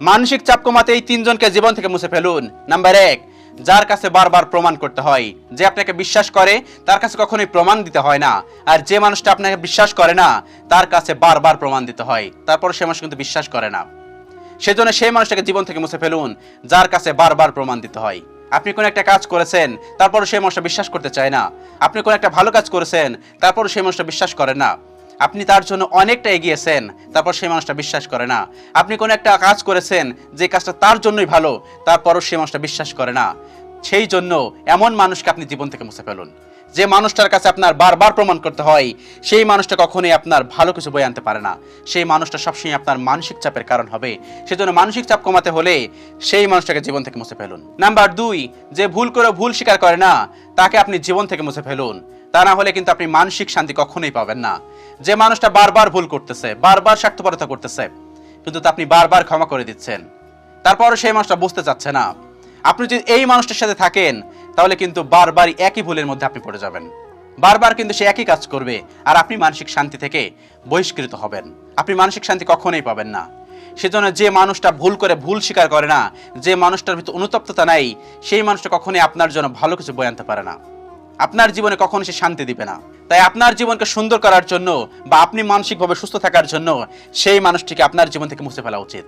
মানসিক চাপ কমাতে এই তিনজনকে জীবন থেকে মুছে ফেলুন। নাম্বার এক, যার কাছে বারবার প্রমাণ করতে হয়। যে আপনাকে বিশ্বাস করে, তার কাছে কখনোই প্রমাণ দিতে হয় না। আর যে মানুষটা আপনাকে বিশ্বাস করে না, তার কাছে বারবার প্রমাণ দিতে হয়। তারপর সে মানুষ কিন্তু বিশ্বাস করে না। সেজন্য সেই মানুষটাকে জীবন থেকে মুছে ফেলুন, যার কাছে বারবার প্রমাণ দিতে হয়। আপনি কোন একটা কাজ করেছেন তারপর সেই মানুষটা বিশ্বাস করতে চায় না। আপনি কোন একটা ভালো কাজ করেছেন তারপর সেই মানুষটা বিশ্বাস করে না। আপনি তার জন্য অনেকটা এগিয়েছেন, তারপর সেই মানুষটা বিশ্বাস করে না। আপনি কোন একটা কাজ করেছেন, যে কাজটা তার জন্যই ভালো, তারপরও সেই মানুষটা বিশ্বাস করে না। সেই জন্য এমন মানুষকে আপনি জীবন থেকে মুছে ফেলুন। যে মানুষটার কাছে আপনার বারবার প্রমাণ করতে হয়, সেই মানুষটা কখনোই আপনার ভালো কিছু বই আনতে পারে না। সেই মানুষটা সবসময় আপনার মানসিক চাপের কারণ হবে। সেজন্য মানসিক চাপ কমাতে হলে সেই মানুষটাকে জীবন থেকে মুছে ফেলুন। নাম্বার দুই, যে ভুল করে ভুল স্বীকার করে না, তাকে আপনি জীবন থেকে মুছে ফেলুন। তা না হলে কিন্তু আপনি মানসিক শান্তি কখনোই পাবেন না। যে মানুষটা বারবার ভুল করতেছে, বারবার স্বার্থপরতা করতেছে, কিন্তু তা আপনি বারবার ক্ষমা করে দিচ্ছেন। তারপরও সেই মানুষটা বুঝতে চাচ্ছে না। আপনি যদি এই মানুষটার সাথে থাকেন, তাহলে কিন্তু বারবার একই ভুলের মধ্যে আপনি পড়ে যাবেন। বারবার কিন্তু সে একই কাজ করবে আর আপনি মানসিক শান্তি থেকে বহিষ্কৃত হবেন। আপনি মানসিক শান্তি কখনোই পাবেন না। সেজন্য যে মানুষটা ভুল করে ভুল স্বীকার করে না, যে মানুষটার ভিতর অনুতপ্ততা নাই, সেই মানুষটা কখনোই আপনার জন্য ভালো কিছু বয়ে আনতে পারে না। আপনার জীবনে কখনো সে শান্তি দিবে না। তাই আপনার জীবনকে সুন্দর করার জন্য বা আপনি মানসিকভাবে সুস্থ থাকার জন্য সেই মানুষটিকে আপনার জীবন থেকে মুছে ফেলা উচিত।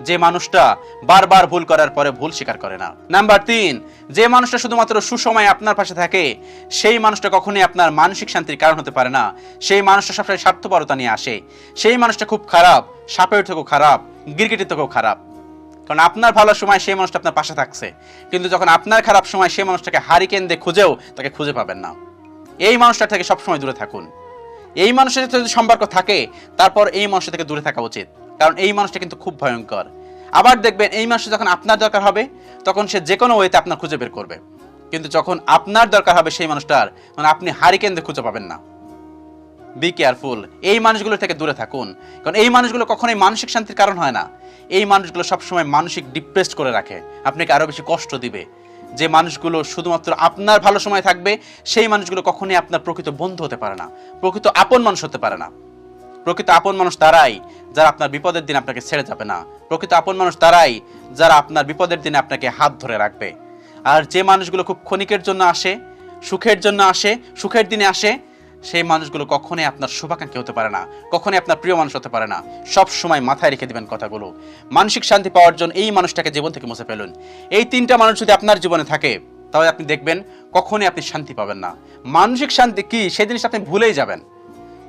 যে মানুষটা বারবার ভুল করার পরে ভুল স্বীকার করে না। নাম্বার তিন, যে মানুষটা শুধুমাত্র সুসময়ে আপনার পাশে থাকে, সেই মানুষটা কখনোই আপনার মানসিক শান্তির কারণ হতে পারে না। সেই মানুষটা সবসময় স্বার্থপরতা নিয়ে আসে। সেই মানুষটা খুব খারাপ, সাপের থেকেও খারাপ, গিরগিটির থেকেও খারাপ। কারণ আপনার ভালো সময় সেই মানুষটা আপনার পাশে থাকছে। কিন্তু যখন আপনার খারাপ সময় সেই মানুষটাকে হারিকেন দিয়ে খুঁজেও তাকে খুঁজে পাবেন না। এই মানুষটার থেকে সবসময় দূরে থাকুন। এই মানুষের সাথে যদি সম্পর্ক থাকে, তারপর এই মানুষটা থেকে দূরে থাকা উচিত। কারণ এই মানুষটা কিন্তু খুব ভয়ঙ্কর। আবার দেখবেন, এই মানুষটা যখন আপনার দরকার হবে, তখন সে যে কোনো ওয়েতে আপনার খুঁজে বের করবে। কিন্তু যখন আপনার দরকার হবে সেই মানুষটার তখন আপনি হারিকেন খুঁজে পাবেন না। বি কেয়ারফুল এই মানুষগুলো থেকে দূরে থাকুন। কারণ এই মানুষগুলো কখনোই মানসিক শান্তির কারণ হয় না। এই মানুষগুলো সবসময় মানসিক ডিপ্রেসড করে রাখে। আপনাকে আরও বেশি কষ্ট দিবে। যে মানুষগুলো শুধুমাত্র আপনার ভালো সময় থাকবে, সেই মানুষগুলো কখনোই আপনার প্রকৃত বন্ধু হতে পারে না। প্রকৃত আপন মানুষ হতে পারে না। প্রকৃত আপন মানুষ তারাই যারা আপনার বিপদের দিন আপনাকে ছেড়ে যাবে না। প্রকৃত আপন মানুষ তারাই যারা আপনার বিপদের দিনে আপনাকে হাত ধরে রাখবে। আর যে মানুষগুলো খুব ক্ষণিকের জন্য আসে, সুখের জন্য আসে, সুখের দিনে আসে সেই মানুষগুলো কখনোই আপনার শুভাকাঙ্ক্ষী হতে পারে না, কখনোই আপনার প্রিয় মানুষ হতে পারে না। সব সময় মাথায় রেখে দিবেন কথাগুলো। মানসিক শান্তি পাওয়ার জন্য এই মানুষটাকে জীবন থেকে মুছে ফেলুন। এই তিনটা মানুষ যদি আপনার জীবনে থাকে, তাহলে আপনি দেখবেন কখনোই আপনি শান্তি পাবেন না। মানসিক শান্তি কি? সেই জিনিস আপনি ভুলেই যাবেন।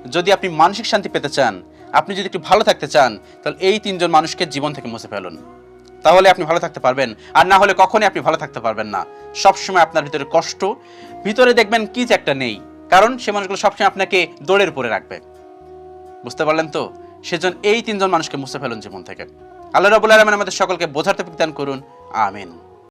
যদি আপনি মানসিক শান্তি পেতে চান, আপনি যদি একটু ভালো থাকতে চান, তাহলে এই তিনজন মানুষকে জীবন থেকে মুছে ফেলুন। তাহলে আপনি ভালো থাকতে পারবেন, আর না হলে কখনই আপনি ভালো থাকতে পারবেন না। সবসময় আপনার ভিতরে কষ্ট, ভিতরে দেখবেন কি যে একটা নেই। কারণ সে মানুষগুলো সবসময় আপনাকে দৌড়ের উপরে রাখবে। বুঝতে পারলেন তো? সেজন এই তিনজন মানুষকে মুছে ফেলুন জীবন থেকে। আল্লাহ রাবুল আলমিন আমাদের সকলকে বোঝার তো দান করুন। আমিন।